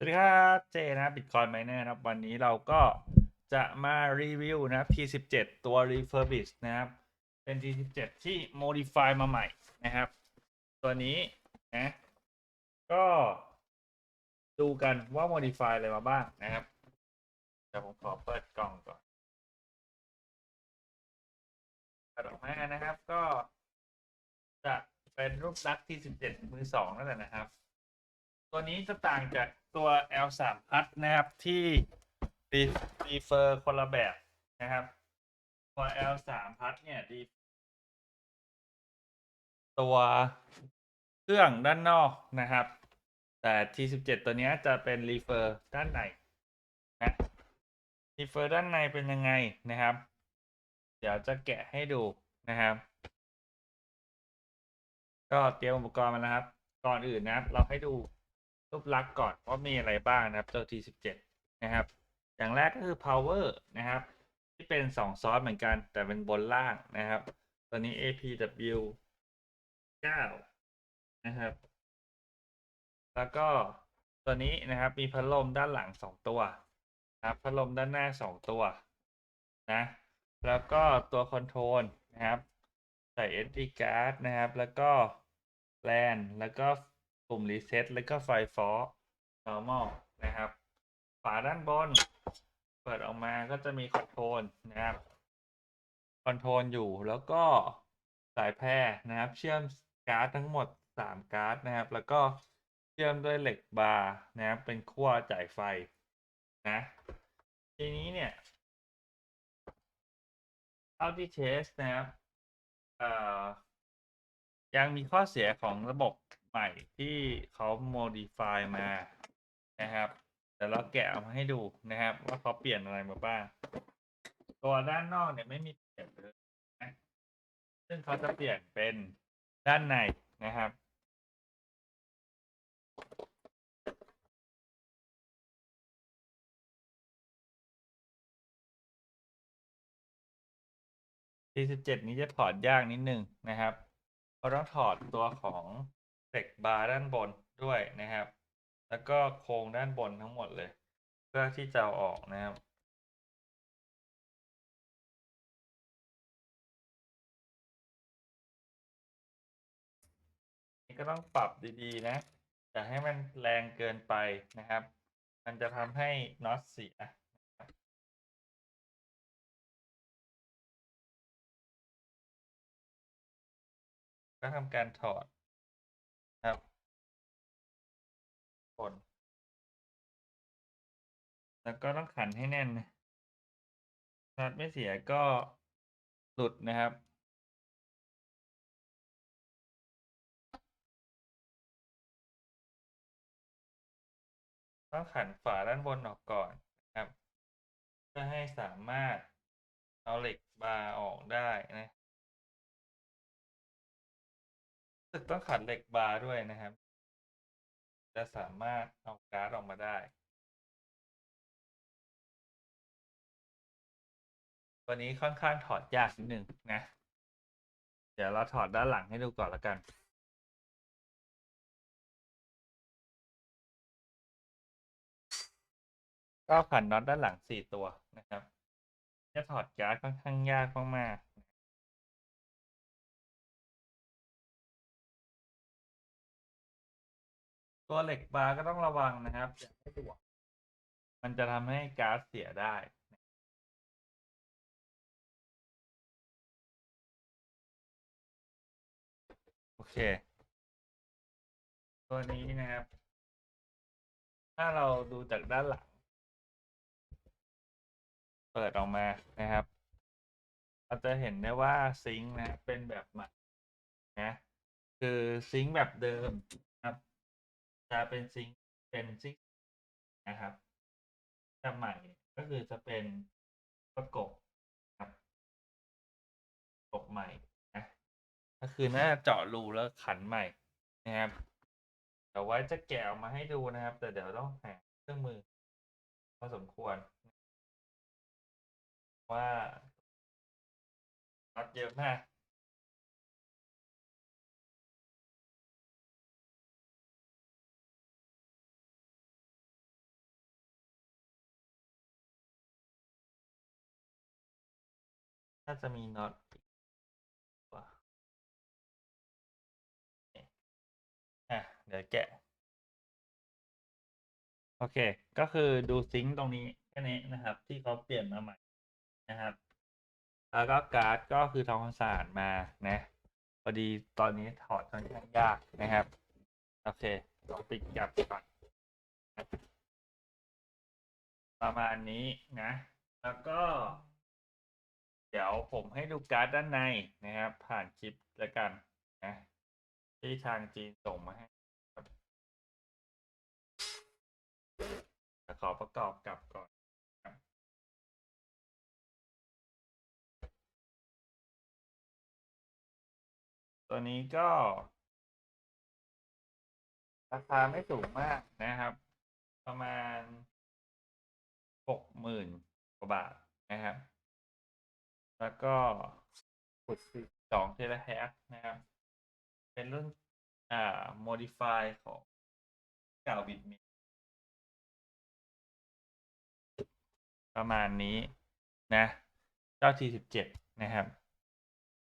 สวัสดีครับเจนะบ Bitcoin Miner นะครับ วันนี้เราก็จะมารีวิวนะครับ T17 ตัว refurbish นะครับ เป็น T17 ที่ modify มาใหม่นะครับ ตัวนี้นะก็ดูกันว่า modify อะไรมาบ้างนะครับเดี๋ยวผมขอเปิดกล่องก่อนเปิดออกมานะครับก็จะเป็นรูปลักษณ์ T17 มือสองนั่นแหละนะครับ ตัวนี้จะต่างจากตัว L3 พัดนะครับที่รีรีเฟอร์คนละแบบนะครับตัว L3 พัดเนี่ยดีตัวเครื่องด้านนอกนะครับ แต่ T17 ตัวนี้จะเป็นรีเฟอร์ด้านในนะรีเฟอร์ด้านในเป็นยังไงนะครับ เดี๋ยวจะแกะให้ดูนะครับ ก็เตรียมอุปกรณ์มาแล้วครับ ก่อนอื่นนะครับ เราให้ดู รูปลักษณ์ก่อนว่ามีอะไรบ้างนะครับตัว T17 นะครับ อย่างแรกก็คือ power นะครับ ที่เป็น 2 ซอสเหมือนกัน แต่เป็นบนล่างนะครับตัวนี้ APW 9 นะครับ แล้วก็ตัวนี้นะครับมีพัดลมด้านหลัง 2 ตัวนะครับพัดลมด้านหน้า 2 ตัวนะแล้วก็ตัวคอนโทรลนะครับ ใส่ SD card นะครับ แล้วก็แลนแล้วก็ ปุ่มรีเซ็ตแล้วก็ไฟฟอร์ normal นะครับ ฝาด้านบน เปิดออกมาก็จะมีคอนโทรลนะครับ คอนโทรลอยู่แล้วก็สายแพรนะครับ เชื่อมการ์ดทั้งหมด 3 การ์ดนะครับ แล้วก็เชื่อมด้วยเหล็กบาร์นะครับเป็นขั้วจ่ายไฟนะทีนี้เนี่ยเท่าที่เทสนะครับยังมีข้อเสียของระบบ หม่ที่เขา modify มานะครับเดี๋ยวเราแกะออกมาให้ดูนะครับ ว่าเขาเปลี่ยนอะไรมาบ้าง ตัวด้านนอกเนี่ยไม่มีเปลี่ยนเลยนะซึ่งเขาจะเปลี่ยนเป็นด้านในนะครับ47นี้จะถอดยากนิดนึงนะครับ เพราะต้องถอดตัวของ กบาร์ด้านบนด้วยนะครับ แล้วก็โครงด้านบนทั้งหมดเลย เพื่อที่จะอออกนะครับนี่ก็ต้องปรับดีๆนะอย่าให้มันแรงเกินไปนะครับ มันจะทำให้น็อตเสียก็ทำการถอด ครับผลแล้วก็ต้องขันให้แน่นนะน็อตไม่เสียก็หลุดนะครับต้องขันฝาด้านบนออกก่อนนะครับ เพื่อให้สามารถเอาเหล็กบาร์ออกได้นะ สึกต้องขันเหล็กบาร์ด้วยนะครับ จะสามารถเอาการ์ดออกมาได้ตัวนี้ค่อนข้างถอดยากนิดนึงนะ เดี๋ยวเราถอดด้านหลังให้ดูก่อนละกันก็ขันน็อตด้านหลังสี่ตัวนะครับ จะถอดการ์ดค่อนข้างยากมากๆ ตัวเหล็กบาร์ก็ต้องระวังนะครับอย่าให้หลวมมันจะทำให้ก๊าร์ดเสียได้ โอเค ตัวนี้นะครับ ถ้าเราดูจากด้านหลัง เปิดออกมานะครับ เราจะเห็นได้ว่าซิงค์นะ เป็นแบบใหม่นะ คือซิงค์แบบเดิม จะเป็นซิงเป็นซิงนะครับแต่ใหม่ก็คือจะเป็นประกบครับประกบใหม่นะก็คือน่าเจาะรูแล้วขันใหม่นะครับเดี๋ยวไว้จะแกะออกมาให้ดูนะครับ แต่เดี๋ยวต้องหาเครื่องมือพอสมควร ว่าน็อตเยอะมาก น่าจะมีน็อตกวนี่อะ เดี๋ยวแกะ โอเค ก็คือดูซิงค์ตรงนี้แค่นี้นะครับ ที่เขาเปลี่ยนมาใหม่นะครับ แล้วก็การ์ดก็คือทำความสะอาดมานะพอดีตอนนี้ถอดค่อนข้างยากนะครับ โอเคลองปิดกับก่อน ประมาณนี้นะ แล้วก็ ผมให้ดูการ์ดด้านในนะครับ ผ่านคลิปแล้วกันนะที่ทางจีนส่งมาให้ขอประกอบกลับก่อนตัวนี้ก็ ราคาไม่สูงมากนะครับ ประมาณหกหมื่นกว่าบาทนะครับ แล้วก็ขุดสิบสองเทราแฮกนะครับ เป็นรุ่นอ่า modify ของเก่าบิตมิประมาณนี้นะเจ้า T17 นะครับ